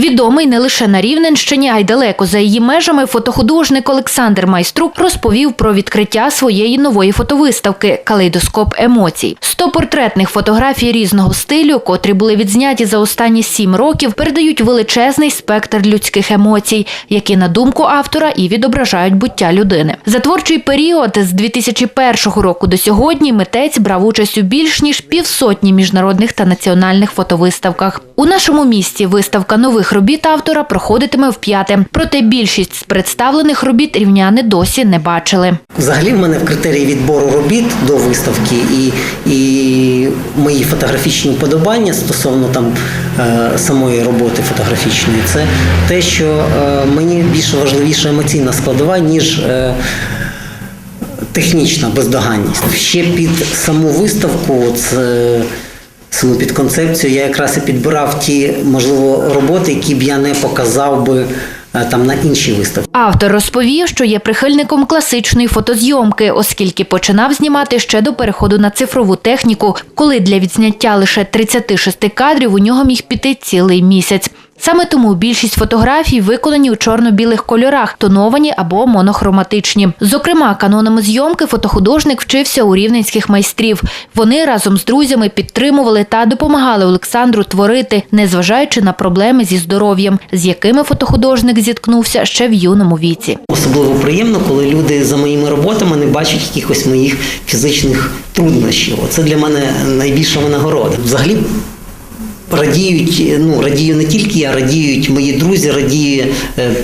Відомий не лише на Рівненщині, а й далеко за її межами фотохудожник Олександр Майструк розповів про відкриття своєї нової фотовиставки Калейдоскоп емоцій. Сто портретних фотографій різного стилю, котрі були відзняті за останні сім років, передають величезний спектр людських емоцій, які, на думку автора, і відображають буття людини. За творчий період з 2001 року до сьогодні митець брав участь у більш ніж півсотні міжнародних та національних фотовиставках. У нашому місті виставка нових робіт автора проходитиме вп'яте. Проте більшість з представлених робіт рівняни досі не бачили. Взагалі в мене в критерії відбору робіт до виставки і, і мої фотографічні вподобання стосовно там е, самої роботи фотографічної, це те, що е, мені більше важливіша емоційна складова, ніж е, технічна бездоганність. Ще під саму виставку, от, саму під концепцію, я якраз і підбирав ті, можливо, роботи, які б я не показав би е, там на інші виставки Автор розповів, що є прихильником класичної фотозйомки, оскільки починав знімати ще до переходу на цифрову техніку, коли для відзняття лише 36 кадрів у нього міг піти цілий місяць. Саме тому більшість фотографій виконані у чорно-білих кольорах, тоновані або монохроматичні. Зокрема, канонами зйомки фотохудожник вчився у рівненських майстрів. Вони разом з друзями підтримували та допомагали Олександру творити, незважаючи на проблеми зі здоров'ям, з якими фотохудожник зіткнувся ще в юному віці. Особливо приємно, коли люди за моїми роботами не бачать якихось моїх фізичних труднощів. Це для мене найбільша винагорода. Взагалі радіють, ну радію не тільки я, радіють мої друзі, радіє е,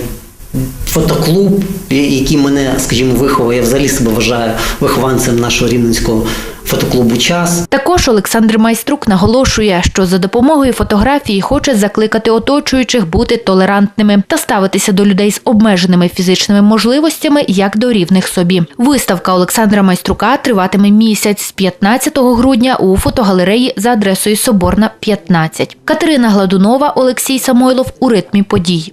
фотоклуб, який мене, скажімо, виховав. Я взагалі себе вважаю вихованцем нашого рівненського фотоклубу час. Також Олександр Майструк наголошує, що за допомогою фотографії хоче закликати оточуючих бути толерантними та ставитися до людей з обмеженими фізичними можливостями як до рівних собі. Виставка Олександра Майструка триватиме місяць з 15 грудня у фотогалереї за адресою Соборна 15. Катерина Гладунова, Олексій Самойлов у ритмі подій.